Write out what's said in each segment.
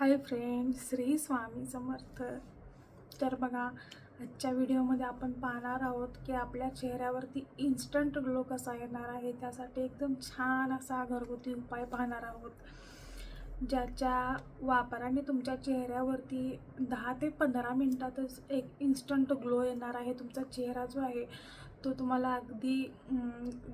Hi friend Shri Swami Samarth. तर बघा आजच्या व्हिडिओमध्ये आपण पाहणार आहोत की आपल्या चेहऱ्यावरती इन्स्टंट ग्लो कसा येणार आहे त्यासाठी एकदम छान असा घरगुती उपाय पाहणार आहोत. ज्याच्या वापराने तुमच्या चेहऱ्यावरती दहा ते पंधरा मिनटातच एक इन्स्टंट ग्लो येणार आहे. तुमचा चेहरा जो आहे तो तुम्हाला अगदी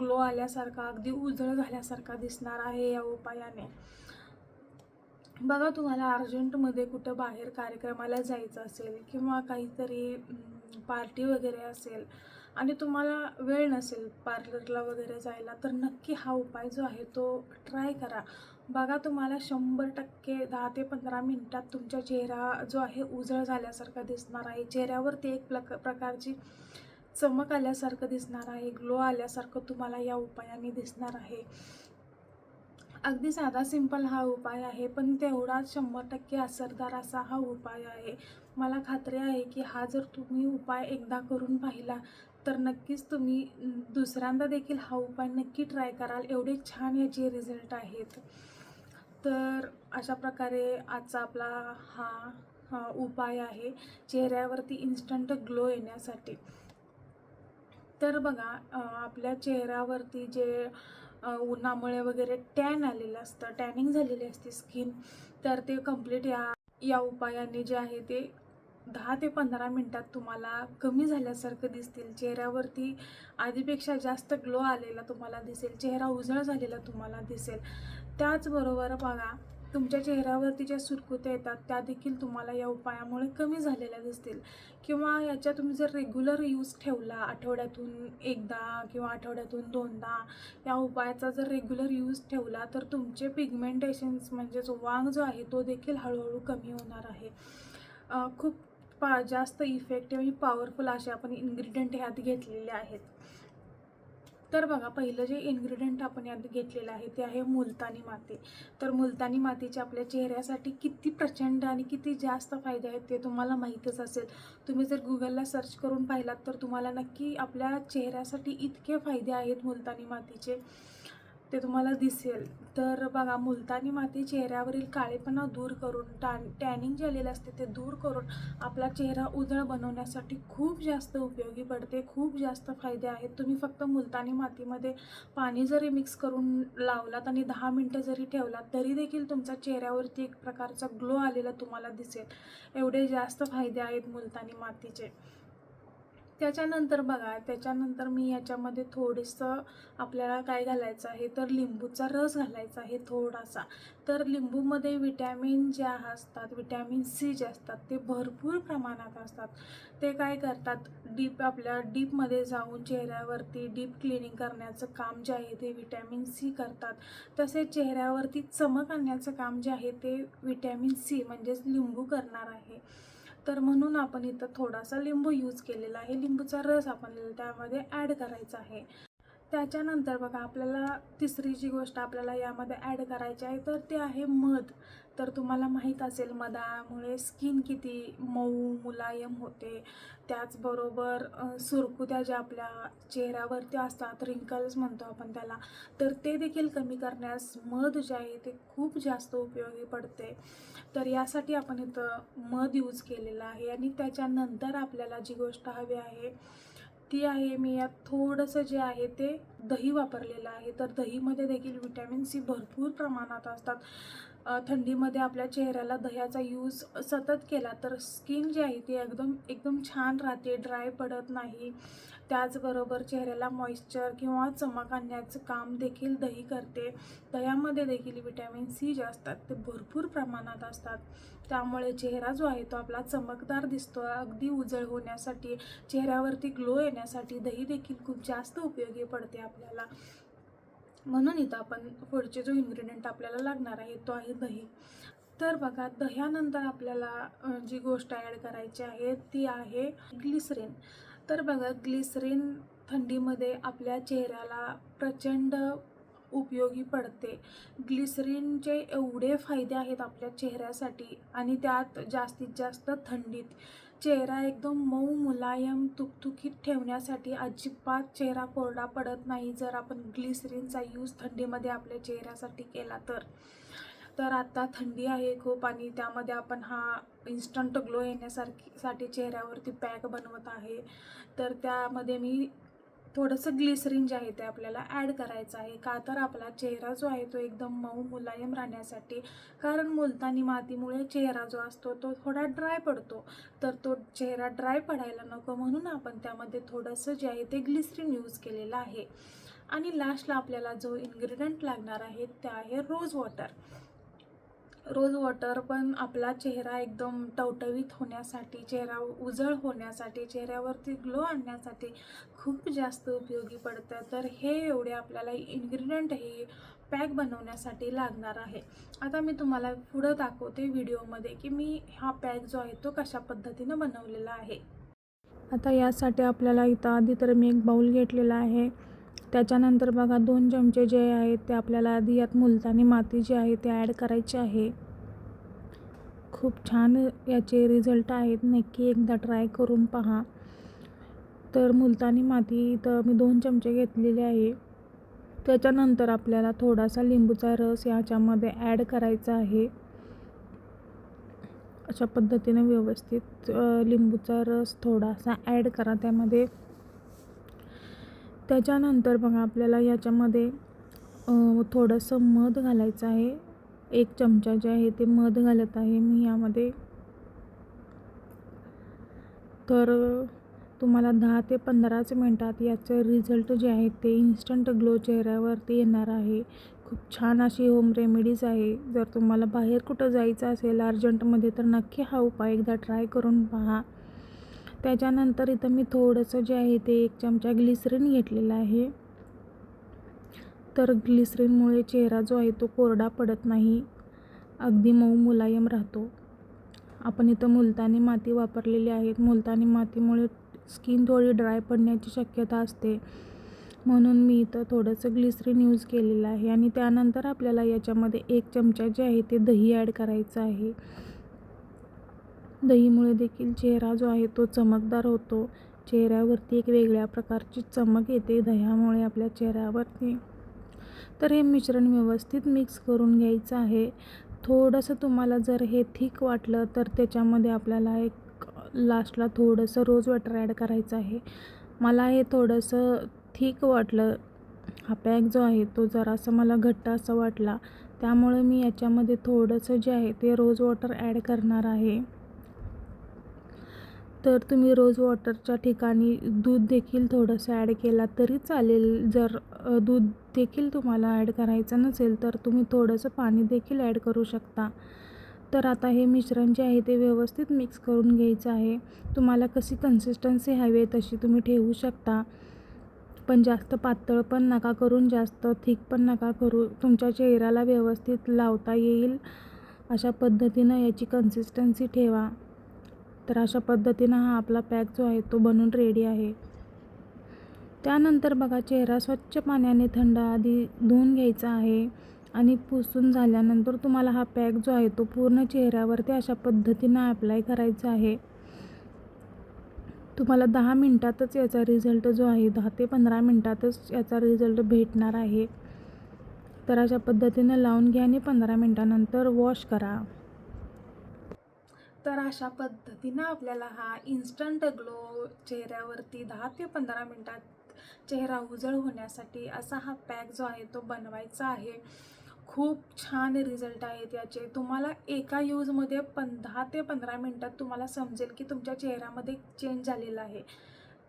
ग्लो आल्यासारखा अगदी उजळ झाल्यासारखा दिसणार आहे या उपायाने. बघा तुम्हाला अर्जंटमध्ये कुठं बाहेर कार्यक्रमाला जायचं असेल किंवा काहीतरी पार्टी वगैरे असेल आणि तुम्हाला वेळ नसेल पार्लरला वगैरे जायला तर नक्की हा उपाय जो आहे तो ट्राय करा. बघा तुम्हाला शंभर टक्के दहा ते पंधरा मिनटात तुमचा चेहरा जो आहे उजळ झाल्यासारखा दिसणार आहे. चेहऱ्यावरती एक प्रक प्रकारची चमक आल्यासारखं दिसणार आहे. ग्लो आल्यासारखं तुम्हाला या उपायाने दिसणार आहे. अगदी साधा सिंपल हा उपाय आहे पण तेवढाच शंभर टक्के असरदार असा हा उपाय आहे. मला खात्री आहे की हा जर तुम्ही उपाय एकदा करून पाहिला तर नक्कीच तुम्ही दुसऱ्यांदा देखील हा उपाय नक्की ट्राय कराल. एवढे छान याचे रिझल्ट आहेत. तर अशा प्रकारे आजचा आपला हा हा उपाय आहे चेहऱ्यावरती इन्स्टंट ग्लो येण्यासाठी. तर बघा आपल्या चेहऱ्यावरती जे उन्हामुळे वगैरे टॅन आलेलं असतं टॅनिंग झालेली असते स्किन. तर ते कंप्लीट या या उपायाने जे आहे ते दहा ते पंधरा मिनटात तुम्हाला कमी झाल्यासारखं दिसतील. चेहऱ्यावरती आधीपेक्षा जास्त ग्लो आलेला तुम्हाला दिसेल. चेहरा उजळ झालेला तुम्हाला दिसेल. त्याचबरोबर बघा तुमच्या चेहऱ्यावरती ज्या सुरकुत्या येतात त्या देखील तुम्हाला या उपायामुळे कमी झालेल्या दिसतील. किंवा याच्या तुम्ही जर रेग्युलर यूज ठेवला आठवड्यातून एकदा किंवा आठवड्यातून दोनदा या उपायाचा जर रेग्युलर यूज ठेवला तर तुमचे पिगमेंटेशन्स म्हणजे जो वांग जो आहे तो देखील हळूहळू कमी होणार आहे. खूप पा जास्त इफेक्टिव्ह आणि पॉवरफुल असे आपण इन्ग्रेडियंट ह्यात घेतलेले आहेत. तर बघा पहिलं जे इन्ग्रेडियंट आपण यात घेतलेलं आहे ते आहे मुलतानी माती. तर मुलतानी मातीचे आपल्या चेहऱ्यासाठी किती प्रचंड आणि किती जास्त फायदे आहेत ते तुम्हाला माहीतच असेल. तुम्ही जर गुगलला सर्च करून पाहिलात तर तुम्हाला नक्की आपल्या चेहऱ्यासाठी इतके फायदे आहेत मुलतानी मातीचे. ते तुम्हाला दिसेल. तर बघा मुलतानी माती चेहऱ्यावरील काळेपणा दूर करून टॅन टॅनिंग जे आलेलं असते ते दूर करून आपला चेहरा उजळ बनवण्यासाठी खूप जास्त उपयोगी पडते खूप जास्त फायदे आहेत. तुम्ही फक्त मुलतानी मातीमध्ये पाणी जरी मिक्स करून लावलात आणि दहा मिनटं जरी ठेवलात तरी देखील तुमचा चेहऱ्यावरती एक प्रकारचा ग्लो आलेला तुम्हाला दिसेल. एवढे जास्त फायदे आहेत मुलतानी मातीचे. त्याच्यानंतर बघा त्याच्यानंतर मी याच्यामध्ये थोडंसं आपल्याला काय घालायचं आहे? तर लिंबूचा रस घालायचा आहे थोडासा. तर लिंबूमध्ये विटॅमिन ज्या असतात विटॅमिन सी जे असतात ते भरपूर प्रमाणात असतात. ते काय करतात? डीप आपल्या डीपमध्ये जाऊन चेहऱ्यावरती डीप क्लिनिंग करण्याचं काम जे आहे ते विटॅमिन सी करतात. तसेच चेहऱ्यावरती चमक आणण्याचं काम जे आहे ते विटॅमिन सी म्हणजेच लिंबू करणार आहे. तर म्हणून आपण इथं थोडासा लिंबू यूज केलेला आहे. लिंबूचा रस आपण त्यामध्ये ॲड करायचा आहे. त्याच्यानंतर बघा आपल्याला तिसरी जी गोष्ट आपल्याला यामध्ये ॲड करायची आहे तर ते आहे मध. तर तुम्हाला माहीत असेल मधामुळे स्किन किती मऊ मुलायम होते. त्याचबरोबर सुरकुत्या ज्या आपल्या चेहऱ्यावरती असतात रिंकल्स म्हणतो आपण त्याला तर ते देखील कमी करण्यास मध जे आहे ते खूप जास्त उपयोगी पडते. तर यासाठी आपण इथं मध यूज केलेलं आहे आणि त्याच्यानंतर आपल्याला जी गोष्ट हवी आहे ती आहे मी यात थोडंसं जे आहे ते दही वापरलेलं आहे. तर दहीमध्ये देखील विटॅमिन सी भरपूर प्रमाणात असतात. थंडीमध्ये आपल्या चेहऱ्याला दह्याचा यूज सतत केला तर स्किन जी आहे ती एकदम एकदम छान राहते ड्राय पडत नाही. त्याचबरोबर चेहऱ्याला मॉइश्चर किंवा चमक आणण्याचं काम देखील दही करते. दह्यामध्ये देखील विटॅमिन सी जे असतात ते भरपूर प्रमाणात असतात. त्यामुळे चेहरा जो आहे तो आपला चमकदार दिसतो. अगदी उजळ होण्यासाठी चेहऱ्यावरती ग्लो येण्यासाठी दही देखील खूप जास्त उपयोगी पडते आपल्याला. म्हणून इथं आपण पुढचे जो इन्ग्रेडियंट आपल्याला लागणार आहे तो आहे दही. तर बघा दह्यानंतर आपल्याला जी गोष्ट ॲड करायची आहे ती आहे ग्लिसरीन तर बघा ग्लिसरीन थंडीमध्ये आपल्या चेहऱ्याला प्रचंड उपयोगी पडते. ग्लिसरीनचे एवढे फायदे आहेत आपल्या चेहऱ्यासाठी आणि त्यात जास्तीत जास्त थंडीत. चेहरा एकदम मऊ मुलायम तुकतुकीत ठेवण्यासाठी अजिबात चेहरा कोरडा पडत नाही जर आपण ग्लिसरीनचा यूज थंडीमध्ये आपल्या चेहऱ्यासाठी केला तर. तर आत्ता थंडी आहे खूप आणि त्यामध्ये आपण हा इन्स्टंट ग्लो येण्यासारखी साठी चेहऱ्यावरती पॅक बनवत आहे. तर त्यामध्ये मी थोडंसं ग्लिसरीन जे आहे ते आपल्याला ॲड करायचं आहे. का तर आपला चेहरा जो आहे तो एकदम मऊ मुलायम राहण्यासाठी कारण मुलतानी मातीमुळे चेहरा जो असतो तो थोडा ड्राय पडतो. तर तो चेहरा ड्राय पडायला नको म्हणून आपण त्यामध्ये थोडंसं जे आहे ते ग्लिसरीन यूज केलेलं आहे. आणि लास्टला आपल्याला जो इन्ग्रेडियंट लागणार आहे ते आहे रोज वॉटर रोज वॉटर पण आपला चेहरा एकदम टवटवीत होण्यासाठी चेहरा उजळ होण्यासाठी चेहऱ्यावरती ग्लो आणण्यासाठी खूप जास्त उपयोगी पडतं. तर हे एवढे आपल्याला इन्ग्रेडियंट हे पॅक बनवण्यासाठी लागणार आहे. आता मी तुम्हाला पुढं दाखवते व्हिडिओमध्ये की मी हा पॅक जो आहे तो कशा पद्धतीनं बनवलेला आहे. आता यासाठी आपल्याला इथं आधी तर मी एक बाऊल घेतलेला आहे. त्याच्यानंतर बघा दोन चमचे जे आहेत ते आपल्याला आधी यात मुलतानी माती जी आहे ते ॲड करायची आहे. खूप छान याचे रिझल्ट आहेत. नक्की एकदा ट्राय करून पहा. तर मुलतानी माती इथं मी दोन चमचे घेतलेले आहे. त्याच्यानंतर आपल्याला थोडासा लिंबूचा रस याच्यामध्ये ॲड करायचा आहे. अशा पद्धतीने व्यवस्थित लिंबूचा रस थोडासा ॲड करा त्यामध्ये. त्याच्यानंतर बघा आपल्याला याच्यामध्ये थोडंसं मध घालायचं आहे. एक चमचा जे आहे ते मध घालत आहे मी यामध्ये. तर तुम्हाला दहा ते पंधराच मिनटात याचं रिझल्ट जे आहे ते इन्स्टंट ग्लो चेहऱ्यावरती येणार आहे. खूप छान अशी होम रेमेडीज आहे. जर तुम्हाला बाहेर कुठं जायचं असेल अर्जंटमध्ये तर नक्की हा उपाय एकदा ट्राय करून पहा. त्याच्यानंतर इथं मी थोडंसं जे आहे ते एक चमचा ग्लिसरीन घेतलेला आहे. तर ग्लिसरीनमुळे चेहरा जो आहे तो कोरडा पडत नाही. अगदी मऊ मुलायम राहतो. आपण इथं मुलतानी माती वापरलेली आहे. मुलतानी मातीमुळे स्किन थोडी ड्राय पडण्याची शक्यता असते. म्हणून मी इथं थोडंसं ग्लिसरीन यूज केलेलं आहे. आणि त्यानंतर आपल्याला याच्यामध्ये एक चमचा जे आहे ते दही ॲड करायचं आहे. दहीमुळे देखील चेहरा जो आहे तो चमकदार होतो. चेहऱ्यावरती एक वेगळ्या प्रकारची चमक येते दह्यामुळे आपल्या चेहऱ्यावरती. तर हे मिश्रण व्यवस्थित मिक्स करून घ्यायचं आहे. थोडंसं तुम्हाला जर हे थिक वाटलं तर त्याच्यामध्ये आपल्याला एक लास्टला थोडंसं रोज वॉटर ॲड करायचं आहे. मला हे थोडंसं थिक वाटलं. हा पॅक जो आहे तो जरासा मला घट्ट असा वाटला. त्यामुळे मी याच्यामध्ये थोडंसं जे आहे ते रोज वॉटर ॲड करणार आहे. तर तुम्ही रोज वॉटरच्या ठिकाणी दूध देखील थोडंसं ॲड केला तरी चालेल. जर दूध देखील तुम्हाला ॲड करायचं नसेल तर तुम्ही थोडंसं पाणी देखील ॲड करू शकता. तर आता हे मिश्रण जे आहे ते व्यवस्थित मिक्स करून घ्यायचं आहे. तुम्हाला कशी कन्सिस्टन्सी हवी आहे तशी तुम्ही ठेवू शकता. पण जास्त पातळ पण नका करून जास्त थिक पण नका करू. तुमच्या चेहऱ्याला व्यवस्थित लावता येईल. अशा पद्धतीनं याची कन्सिस्टन्सी ठेवा. तर अशा पद्धतीनं हा आपला पॅक जो आहे तो बनून रेडी आहे. त्यानंतर बघा चेहरा स्वच्छ पाण्याने थंड आधी धुवून घ्यायचा आहे आणि पुसून झाल्यानंतर तुम्हाला हा पॅक जो आहे तो पूर्ण चेहऱ्यावरती अशा पद्धतीनं अप्लाय करायचा आहे. तुम्हाला दहा मिनटातच याचा रिझल्ट जो आहे दहा ते पंधरा मिनटातच याचा रिझल्ट भेटणार आहे. तर अशा पद्धतीनं लावून घ्या आणि पंधरा मिनटानंतर वॉश करा. तर अशा पद्धतीनं आपल्याला हा इन्स्टंट ग्लो चेहऱ्यावरती दहा ते पंधरा मिनटात चेहरा उजळ होण्यासाठी असा हा पॅक जो आहे तो बनवायचा आहे. खूप छान रिझल्ट आहेत याचे. तुम्हाला एका यूजमध्ये पण दहा ते पंधरा मिनटात तुम्हाला समजेल की तुमच्या चेहऱ्यामध्ये चेंज झालेला आहे.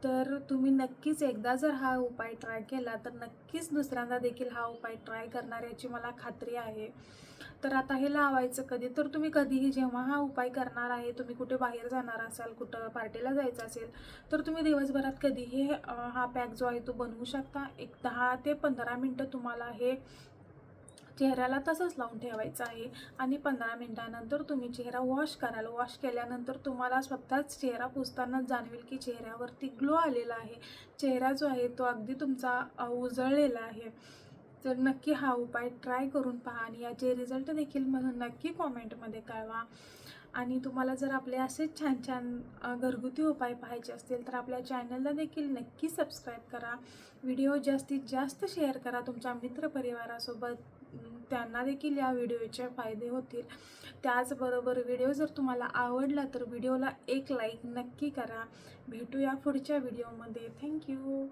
तर तुम्ही नक्कीच एकदा जर हा उपाय ट्राय केला तर नक्कीच दुसऱ्यांदा देखील हा उपाय ट्राय करणार याची मला खात्री आहे. तर आता हे लावायचं कधी? तर तुम्ही कधीही जेव्हा हा उपाय करणार आहे तुम्ही कुठे बाहेर जाणार असाल कुठं पार्टीला जायचं असेल तर तुम्ही दिवसभरात कधीही हा पॅक जो आहे तो बनवू शकता. एक दहा ते पंधरा मिनटं तुम्हाला हे चेहऱ्याला तसंच लावून ठेवायचं आहे. आणि पंधरा मिनटानंतर तुम्ही चेहरा वॉश कराल. वॉश केल्यानंतर तुम्हाला स्वतःच चेहरा पुसताना जाणवेल की चेहऱ्यावरती ग्लो आलेला आहे. चेहरा जो आहे तो अगदी तुमचा उजळलेला आहे. तर नक्की हा उपाय ट्राय करून पहा आणि याचे रिझल्ट देखील मला नक्की कॉमेंटमध्ये कळवा. आणि तुम्हाला जर आपले असेच छान छान घरगुती उपाय पाहायचे असतील तर आपल्या चॅनलला देखील नक्की सबस्क्राईब करा. व्हिडिओ जास्तीत जास्त शेअर करा. तुमच्या मित्रपरिवारासोबत त्यांना देखील या व्हिडिओचे फायदे होतील. त्याचबरोबर व्हिडिओ जर तुम्हाला आवडला तर व्हिडिओला एक लाईक नक्की करा. भेटूया पुढच्या व्हिडिओमध्ये. थँक्यू